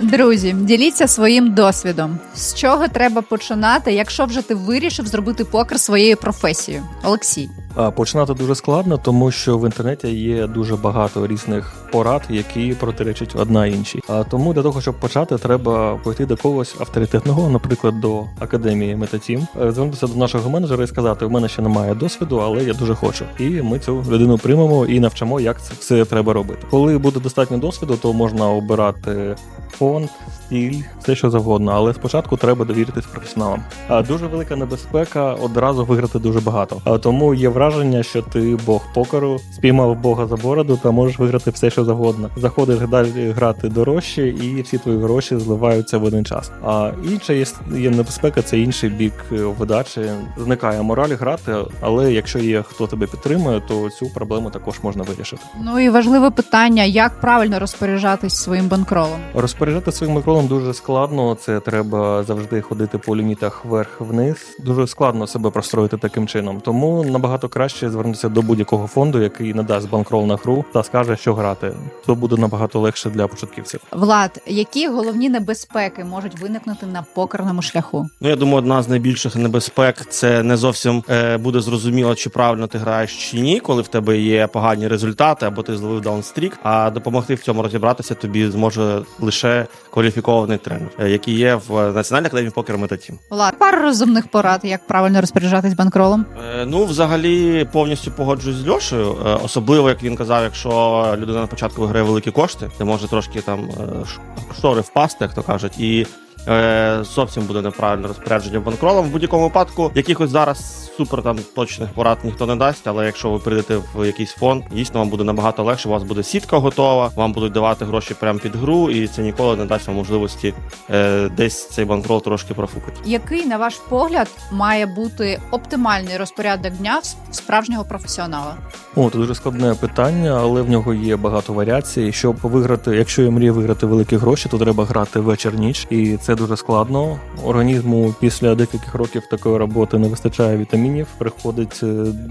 Друзі, діліться своїм досвідом. З чого треба починати, якщо вже ти вирішив зробити покер своєю професією? Олексій. Починати дуже складно, тому що в інтернеті є дуже багато різних порад, які протиречать одна іншій. А тому для того, щоб почати, треба пойти до когось авторитетного, наприклад, до академії Метатім, е, звернутися до нашого менеджера і сказати: у мене ще немає досвіду, але я дуже хочу. І ми цю людину приймемо і навчимо, як це все треба робити. Коли буде достатньо досвіду, то можна обирати фонд, стіль, все що завгодно. Але спочатку треба довіритись професіоналам. А дуже велика небезпека одразу виграти дуже багато. Тому є враження, що ти бог покеру, спіймав бога за бороду та можеш виграти все, що завгодно. Заходиш далі грати дорожче, і всі твої гроші зливаються в один час. А інша є, є небезпека, це інший бік е, видачі. Зникає мораль грати, але якщо є хто тебе підтримує, то цю проблему також можна вирішити. Ну і важливе питання: як правильно розпоряджатись своїм банкролом? Розпоряджати своїм микролом дуже складно. Це треба завжди ходити по лімітах вверх-вниз. Дуже складно себе простроїти таким чином. Тому набагато краще звернутися до будь-якого фонду, який надасть банкрол на гру та скаже, що грати. То буде набагато легше для початківців. Влад, які головні небезпеки можуть виникнути на покерному шляху? Ну, я думаю, одна з найбільших небезпек це не зовсім е, буде зрозуміло, чи правильно ти граєш чи ні, коли в тебе є погані результати, або ти зловив даунстрік. А допомогти в цьому розібратися тобі зможе лише кваліфікований тренер, е, який є в Національній академії покер Метатім. Влад, пару розумних порад, як правильно розпоряджатись банкролом. Е, Ну, взагалі, повністю погоджуюсь з Льошею. Е, Особливо, як він казав, якщо людина на початку виграє великі кошти, це може трошки там шори штори впасти, як то кажуть, і е, зовсім буде неправильне розпорядження банкролом. В будь-якому випадку якихось зараз супер там точних порад ніхто не дасть. Але якщо ви прийдете в якийсь фонд, дійсно вам буде набагато легше. У вас буде сітка готова, вам будуть давати гроші прямо під гру, і це ніколи не дасть вам можливості е, десь цей банкрол трошки профукати. Який, на ваш погляд, має бути оптимальний розпорядок дня справжнього професіонала? О, це дуже складне питання, але в нього є багато варіацій. Щоб виграти, якщо я мрію виграти великі гроші, то треба грати вечір-ніч, і це дуже складно. Організму після декількох років такої роботи не вистачає вітамінів, приходить е,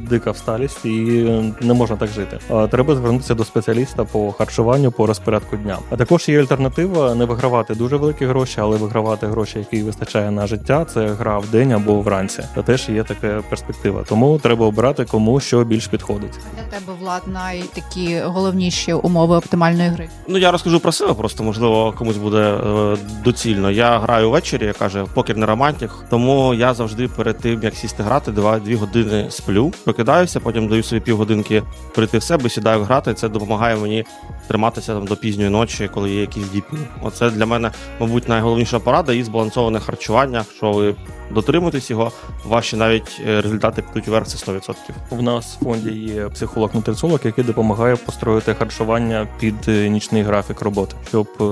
дика всталість і не можна так жити. Треба звернутися до спеціаліста по харчуванню, по розпорядку дня. А також є альтернатива не вигравати дуже великі гроші, але вигравати гроші, які вистачає на життя. Це гра в день або вранці. Та теж є така перспектива. Тому треба обирати кому що більш підходить. Для тебе, Влад, найтакі головніші умови оптимальної гри. Ну я розкажу про себе, просто можливо комусь буде е, доцільно. Я граю ввечері, я каже, покер не романтик. Тому я завжди перед тим як сісти грати, два дві години сплю, прокидаюся, потім даю собі півгодинки прийти в себе, сідаю грати. Це допомагає мені триматися там до пізньої ночі, коли є якісь діпи. Оце для мене, мабуть, найголовніша порада і збалансоване харчування. Що ви дотримуєтесь його, ваші навіть е, результати підуть вверх це 100%. У нас в фонді є психолог-нутриціолог, який допомагає построїти харчування під е, нічний графік роботи, щоб е,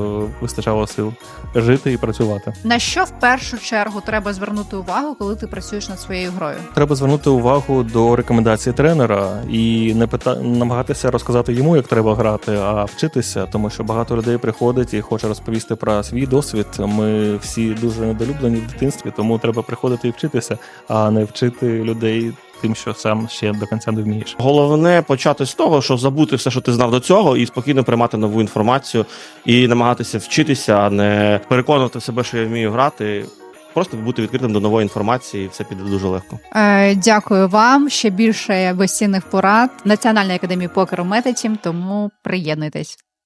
вистачало сил жити і працювати. На що в першу чергу треба звернути увагу, коли ти працюєш над своєю грою? Треба звернути увагу до рекомендацій тренера і не пита... намагатися розказати йому, як треба грати, а вчитися, тому що багато людей приходить і хоче розповісти про свій досвід. Ми всі дуже недолюблені в дитинстві, тому треба приходити і вчитися, а не вчити людей тим, що сам ще до кінця не вмієш. Головне почати з того, що забути все, що ти знав до цього, і спокійно приймати нову інформацію і намагатися вчитися, а не переконувати себе, що я вмію грати. Просто бути відкритим до нової інформації, і все піде дуже легко. Е, дякую вам. Ще більше безцінних порад Національної академії покеру Метатім, тому приєднуйтесь.